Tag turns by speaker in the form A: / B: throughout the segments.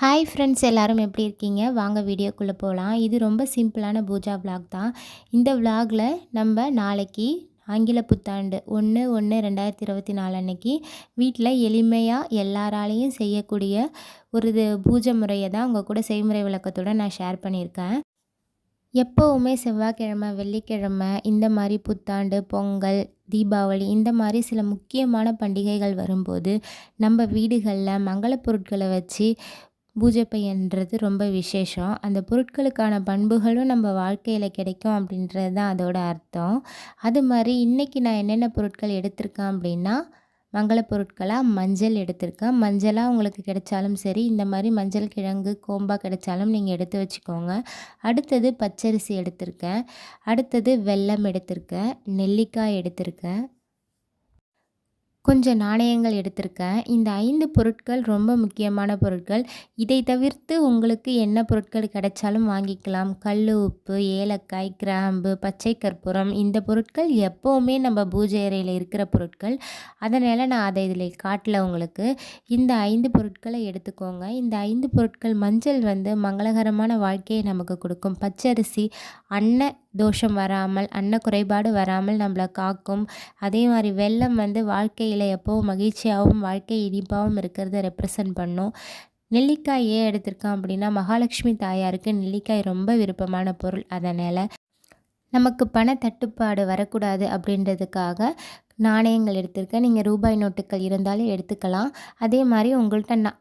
A: Hi friends எல்லோரும் எப்படி இருக்கீங்க? வாங்க வீடியோக்குள்ளே போகலாம் இது ரொம்ப சிம்பிளான பூஜா விலாக் தான். இந்த விலாகில் நம்ம நாளைக்கு ஆங்கில புத்தாண்டு ஒன்று ஒன்று ரெண்டாயிரத்தி இருபத்தி நாலு அன்னைக்கு வீட்டில் எளிமையாக எல்லாராலையும் செய்யக்கூடிய ஒரு பூஜை முறையை தான் உங்கள் கூட செய்முறை விளக்கத்தோடு நான் ஷேர் பண்ணியிருக்கேன். எப்போவுமே செவ்வாய்க்கிழமை வெள்ளிக்கிழமை இந்த மாதிரி புத்தாண்டு பொங்கல் தீபாவளி இந்த மாதிரி சில முக்கியமான பண்டிகைகள் வரும்போது நம்ம வீடுகளில் மங்கள பொருட்களை வச்சு பூஜை பையன்றது ரொம்ப விசேஷம். அந்த பொருட்களுக்கான பண்புகளும் நம்ம வாழ்க்கையில் கிடைக்கும் அப்படின்றது தான் அதோட அர்த்தம். அது மாதிரி இன்றைக்கி நான் என்னென்ன பொருட்கள் எடுத்திருக்கேன் அப்படின்னா மங்கள பொருட்களாக மஞ்சள் எடுத்திருக்கேன். மஞ்சளாக உங்களுக்கு கிடைச்சாலும் சரி இந்த மாதிரி மஞ்சள் கிழங்கு கோம்பா கிடைச்சாலும் நீங்கள் எடுத்து வச்சுக்கோங்க. அடுத்தது பச்சரிசி எடுத்திருக்கேன். அடுத்தது வெல்லம் எடுத்திருக்கேன். நெல்லிக்காய் எடுத்திருக்கேன். கொஞ்சம் நாணயங்கள் எடுத்திருக்கேன். இந்த ஐந்து பொருட்கள் ரொம்ப முக்கியமான பொருட்கள். இதை தவிர்த்து உங்களுக்கு என்ன பொருட்கள் கிடைச்சாலும் வாங்கிக்கலாம். கல் உப்பு ஏலக்காய் கிராம்பு பச்சை கற்பூரம் இந்த பொருட்கள் எப்போவுமே நம்ம பூஜை அறையில் இருக்கிற பொருட்கள். அதனால் நான் அதை இதில் காட்டல உங்களுக்கு. இந்த ஐந்து பொருட்களை எடுத்துக்கோங்க. இந்த ஐந்து பொருட்கள் மஞ்சள் வந்து மங்களகரமான வாழ்க்கையை நமக்கு கொடுக்கும். பச்சரிசி அன்ன தோஷம் வராமல் அன்ன குறைபாடு வராமல் நம்மளை காக்கும். அதே மாதிரி வெள்ளம் வந்து வாழ்க்கையில் எப்போவும் மகிழ்ச்சியாகவும் வாழ்க்கை இனிப்பாகவும் இருக்கிறத ரெப்ரசன்ட் பண்ணும். நெல்லிக்காய் ஏன் எடுத்திருக்கோம் அப்படின்னா மகாலட்சுமி தாயாருக்கு நெல்லிக்காய் ரொம்ப விருப்பமான பொருள். அதனால் நமக்கு பண தட்டுப்பாடு வரக்கூடாது அப்படின்றதுக்காக நாணயங்கள் எடுத்திருக்கேன். நீங்கள் ரூபாய் நோட்டுகள் இருந்தாலும் எடுத்துக்கலாம். அதே மாதிரி உங்கள்கிட்ட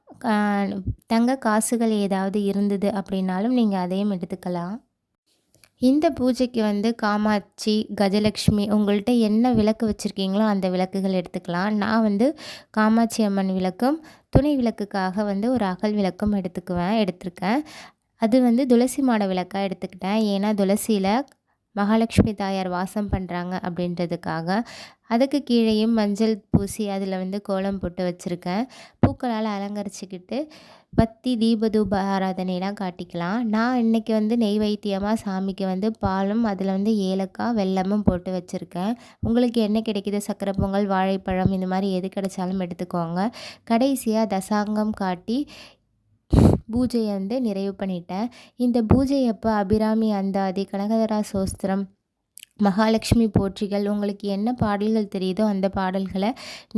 A: தங்க காசுகள் ஏதாவது இருந்தது அப்படின்னாலும் நீங்கள் அதையும் எடுத்துக்கலாம். இந்த பூஜைக்கு வந்து காமாட்சி கஜலக்ஷ்மி உங்கள்கிட்ட என்ன விளக்கு வச்சுருக்கீங்களோ அந்த விளக்குகள் எடுத்துக்கலாம். நான் வந்து காமாட்சி அம்மன் விளக்கும் துணை விளக்குக்காக வந்து ஒரு அகல் விளக்கும் எடுத்துக்குவேன் எடுத்திருக்கேன். அது வந்து துளசி மாட விளக்காக எடுத்துக்கிட்டேன். ஏன்னா துளசியில் மகாலட்சுமி தாயார் வாசம் பண்ணுறாங்க அப்படின்றதுக்காக. அதுக்கு கீழேயும் மஞ்சள் பூசி அதில் வந்து கோலம் போட்டு வச்சுருக்கேன். பூக்களால் அலங்கரிச்சுக்கிட்டு பத்தி தீபதூப ஆராதனைலாம் காட்டிக்கலாம். நான் இன்றைக்கி வந்து நெய் வைத்தியமாக சாமிக்கு வந்து பாலும் அதில் வந்து ஏலக்காய் வெல்லமும் போட்டு வச்சுருக்கேன். உங்களுக்கு என்ன கிடைக்கிது? சக்கரை பொங்கல் வாழைப்பழம் இந்த மாதிரி எது கிடைச்சாலும் எடுத்துக்கோங்க. கடைசியாக தசாங்கம் காட்டி பூஜையை வந்து நிறைவு பண்ணிட்டேன். இந்த பூஜை அப்போ அபிராமி அந்தாதி கனகதரா சோஸ்திரம் மகாலட்சுமி போற்றிகள் உங்களுக்கு என்ன பாடல்கள் தெரியுதோ அந்த பாடல்களை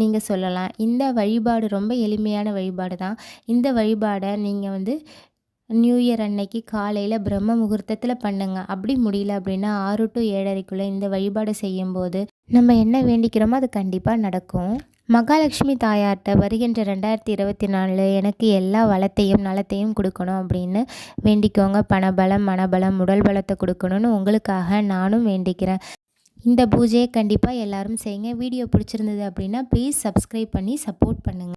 A: நீங்கள் சொல்லலாம். இந்த வழிபாடு ரொம்ப எளிமையான வழிபாடு தான் இந்த வழிபாடை நீங்கள் வந்து நியூ இயர் அன்னைக்கு காலையில் பிரம்ம முகூர்த்தத்தில் பண்ணுங்கள் அப்படி முடியல அப்படின்னா ஆறு டு ஏழரைக்குள்ளே இந்த வழிபாடு செய்யும்போது நம்ம என்ன வேண்டிக்கிறோமோ அது கண்டிப்பாக நடக்கும். மகாலட்சுமி தாயார்கிட்ட வருகின்ற ரெண்டாயிரத்தி இருபத்தி நாலில் எனக்கு எல்லா வளத்தையும் நலத்தையும் கொடுக்கணும் அப்படின்னு வேண்டிக்கோங்க. பணபலம் மனபலம் உடல் பலத்தை கொடுக்கணும்னு உங்களுக்காக நானும் வேண்டிக்கிறேன். இந்த பூஜையை கண்டிப்பாக எல்லோரும் செய்யுங்க. வீடியோ பிடிச்சிருந்தது அப்படின்னா ப்ளீஸ் சப்ஸ்கிரைப் பண்ணி சப்போர்ட் பண்ணுங்கள்